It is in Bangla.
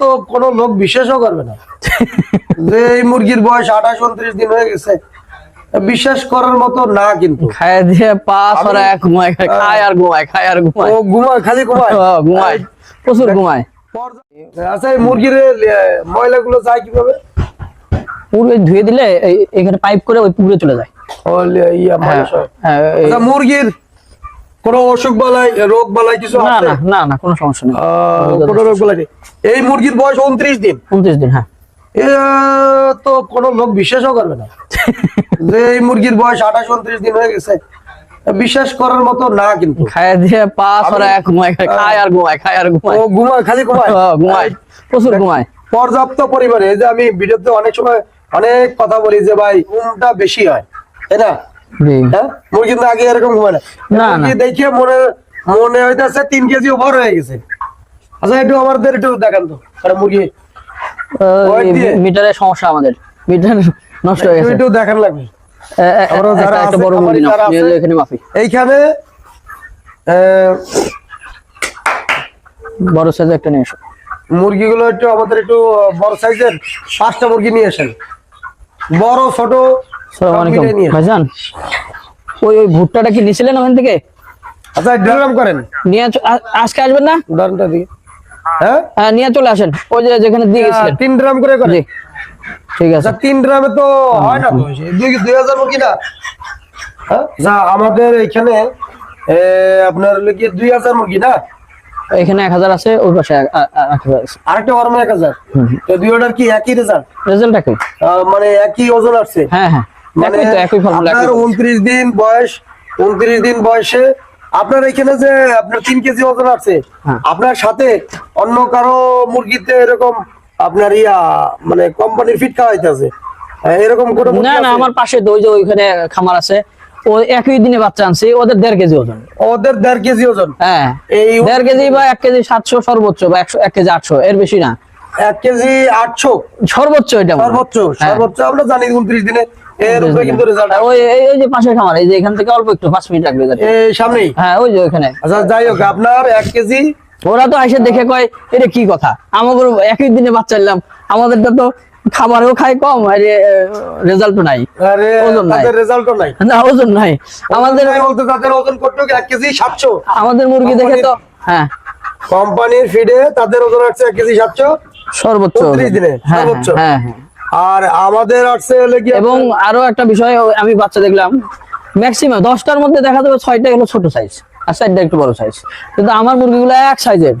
তো কোনো লোক বিশ্বাসও করবে না। যে এই মুরগির বয়স আঠাশ উনত্রিশ দিন হয়ে গেছে বিশ্বাস করার মতো না কিন্তু। খায় দিয়ে পা সরায় ঘুমায় খায় খায় আর ঘুমায় খায় আর ঘুমায়। ও ঘুমায় খালি ঘুমায়? ঘুমায়। প্রচুর ঘুমায়। আচ্ছা এই মুরগির ময়লাগুলো যায় কীভাবে? পুরো ধুয়ে দিলে এখানে পাইপ করে ওই পুকুরে চলে যায়। হ্যাঁ। হ্যাঁ, আচ্ছা মুরগির কোনো অসুখ বালাই রোগ বালাই কিছু না না না না কোনো সমস্যা নেই। কোনো রোগ বালাই নেই। এই মুরগির বয়স উনত্রিশ দিন। উনত্রিশ দিন হ্যাঁ। তো কোনো লোক বিশ্বাসও করবে না। যে এই মুরগির বয়স আঠাশ উনত্রিশ দিন হয়ে গেছে বিশ্বাস করার মতো না কিন্তু। খায় দিয়ে পা সরায় ঘুমায় খায় খায় আর ঘুমায় খায় আর ঘুমায়। ও ঘুমায় খালি ঘুমায়? ঘুমায়। প্রচুর ঘুমায়। পর্যাপ্ত পরিমাণে এই যে আমি ভিডিওতে অনেক সময় অনেক কথা বলি যে ভাই ঘুমটা বেশি হয় তাই না? মুরগি কিন্তু আগে এরকম না। দেখে মনে মনে হইতেছে তিন কেজি ওভার হয়ে গেছে। আচ্ছা একটু আমাদের একটু দেখান তো আরে মুরগি মিটারের সমস্যা আমাদের। মিটার নষ্ট হয়ে গেছে। একটু দেখান লাগবে। বড় এইখানে সাইজ একটা নিয়ে এসো। মুরগিগুলো একটু আমাদের একটু বড় সাইজের পাঁচটা মুরগি নিয়ে আসেন। বড় ছোট সব সালাম আলাইকুম। ভাইজান ওই ওই ভুট্টাটা কি নিছিলেন ওখান থেকে? আচ্ছা ড্রাম করেন। নিয়ে আজকে আসবেন না? ড্রামটা দিকে হ্যাঁ? হ্যাঁ নিয়ে চলে আসেন। ওই যে যেখানে দিয়ে গেছিলেন। তিন ড্রাম করে করে ঠিক আছে। আচ্ছা তিন ড্রামে তো হয় না তো। দুই দুই হাজার মুরগি না? হ্যাঁ? যা আমাদের এখানে আপনার কি দুই হাজার মুরগি না? এখানে এক হাজার আছে ওই পাশে আরেকটা এক হাজার। তো দুই অর্ডার কি একই রেজাল্ট রেজাল্ট একই। মানে একই ওজন আসছে? হ্যাঁ হ্যাঁ। মানে আপনার উনত্রিশ দিন বয়স উনত্রিশ দিন বয়সে আপনার এখানে যে আপনার তিন কেজি ওজন আছে হ্যাঁ। আপনার সাথে অন্য কারও মুরগিতে এরকম আপনার ইয়া মানে কোম্পানির ফিট খাওয়াইতেছে এরকম কোনো মুরগি না না আমার পাশে ওই যে ওইখানে খামার আছে ও একই দিনে বাচ্চা আনছে ওদের দেড় কেজি ওজন। ওদের দেড় কেজি ওজন? হ্যাঁ এই দেড় কেজি বা এক কেজি সাতশো সর্বোচ্চ বা একশো এক কেজি আটশো এর বেশি না। এক কেজি আটশো। সর্বোচ্চ এটা সর্বোচ্চ হ্যাঁ। সর্বোচ্চ। আমরা জানি উনত্রিশ দিনে এর উপরে কিন্তু রেজাল্ট ওই এই- এই যে পাশের খামার এই যে এখান থেকে অল্প একটু পাঁচ মিনিট লাগবে এই সামনেই? হ্যাঁ ওই যে ওখানে আচ্ছা যাই হোক আপনার এক কেজি ওরা তো এসে দেখে কয় এটা কি কথা? আমাদের একই দিনে বাচ্চা নিলাম। আমাদেরটা তো খাবারও খায় কম আর রেজাল্টও নাই। ওজন নাই। রেজাল্টও নাই। না ওজন নাই। আমাদের আমাদের বলতে তাদের ওজন করতে এক কেজি সাতশো। আমাদের মুরগি দেখে তো হ্যাঁ। কোম্পানির ফিডে তাদের ওজন আসছে এক কেজি সাতশো। সর্বোচ্চ। দিনে, হ্যাঁ, সর্বোচ্চ। হ্যাঁ হ্যাঁ। আর আমাদের আসছে হলে কি এবং আরও একটা বিষয় আমি বাচ্চা দেখলাম। ম্যাক্সিমাম দশটার মধ্যে দেখা যাবে ছয়টা হলো ছোট সাইজ আর চারটা একটু বড় সাইজ কিন্তু আমার মুরগিগুলো এক সাইজের